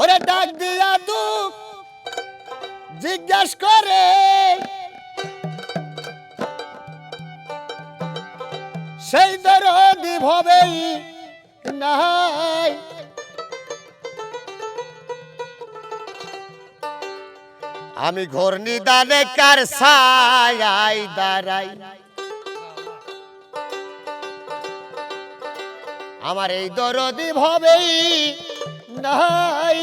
ওরে ডাক দিয়া দুঃখ জিজ্ঞাস করে। সেই দরদি ভবেই নাই। আমি ঘোর নিদানে কার ছায়াই দাঁড়াই। আমার এই দরদি ভবেই নাই।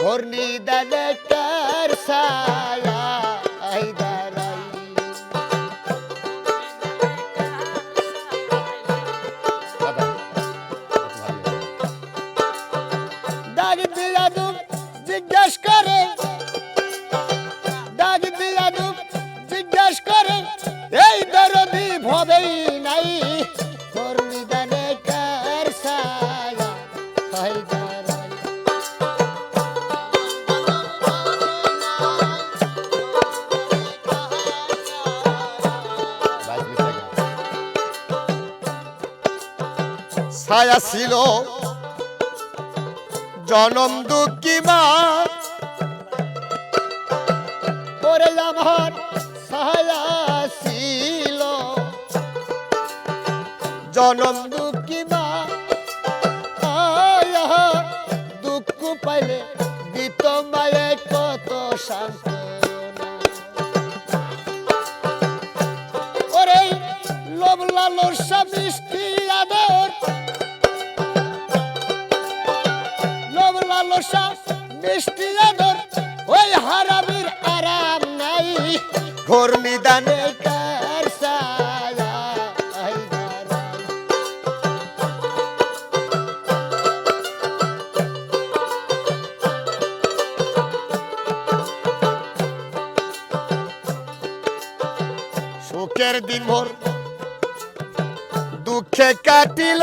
ঘোর নিদানে কার ছায়াই দাঁড়াই দিয়া দুপ জিজ্ঞাস করে। দিয়া দুপ জিজ্ঞাস করে। এই দরদি ভবেই নাই। ছায়া ছিল। জনম দুঃখী মা। ওরে আমার ছায়া ছিল। জনম দুঃখী মা। দুঃখ পাইলে দিত মায়ে কত সান্ত্বনা। ওরে লোভ লালসা মিষ্টি আদর লালসা মিষ্টি আদর ওই হারামির আরাম নাই। ঘোর নিদানে দিন ভোর দুঃখে কাটিল।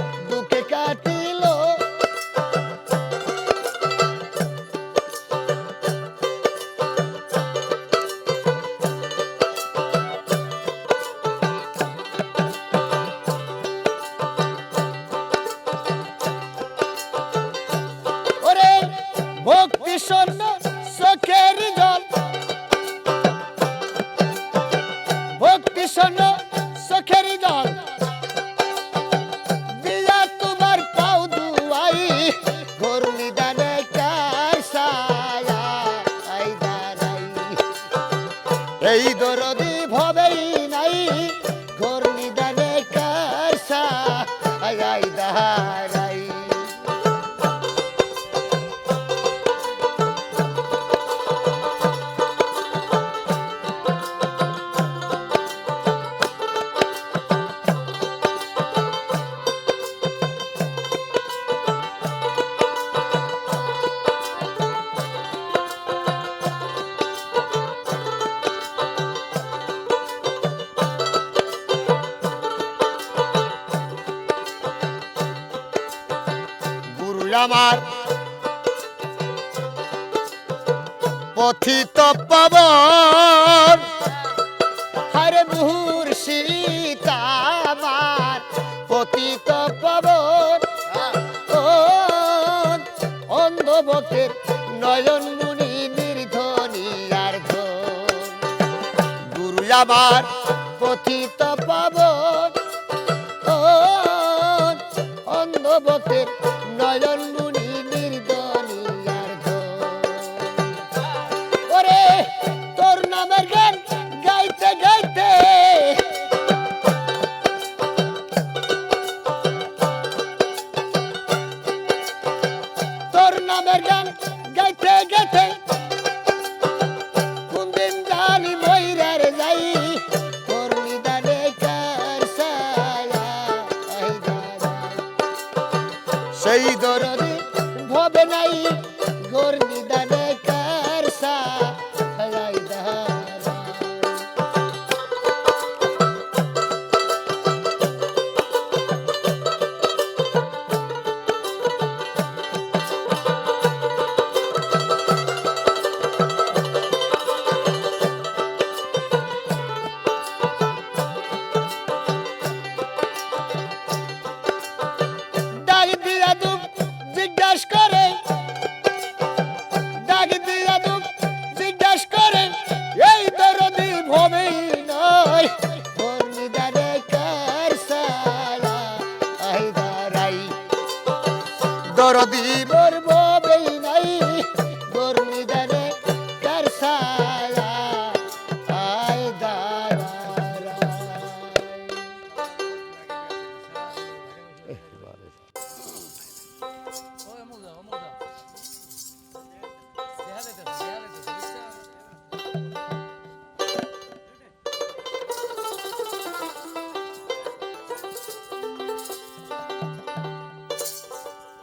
চোখের জল। ভক্তি শূন্য চোখের জল। দিয়া তোমার পাও দুয়াই ঘোর নিদানে কার ছায়া আই দাঁড়াই। এই দরদি ভবেই নাই ঘোর নিদানে কার আই দাঁড়াই। গুরু আমার। পথিত পাবন। হরে মুহুর সীতামার পতিত পাবন। অন্ধবকের নয়ন মুনি নির্ধনী আর গুরু আমার পতিত পাবন। নয়ন গোর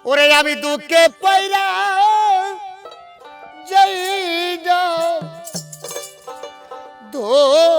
¡Ore, ya vi que! oh, oh.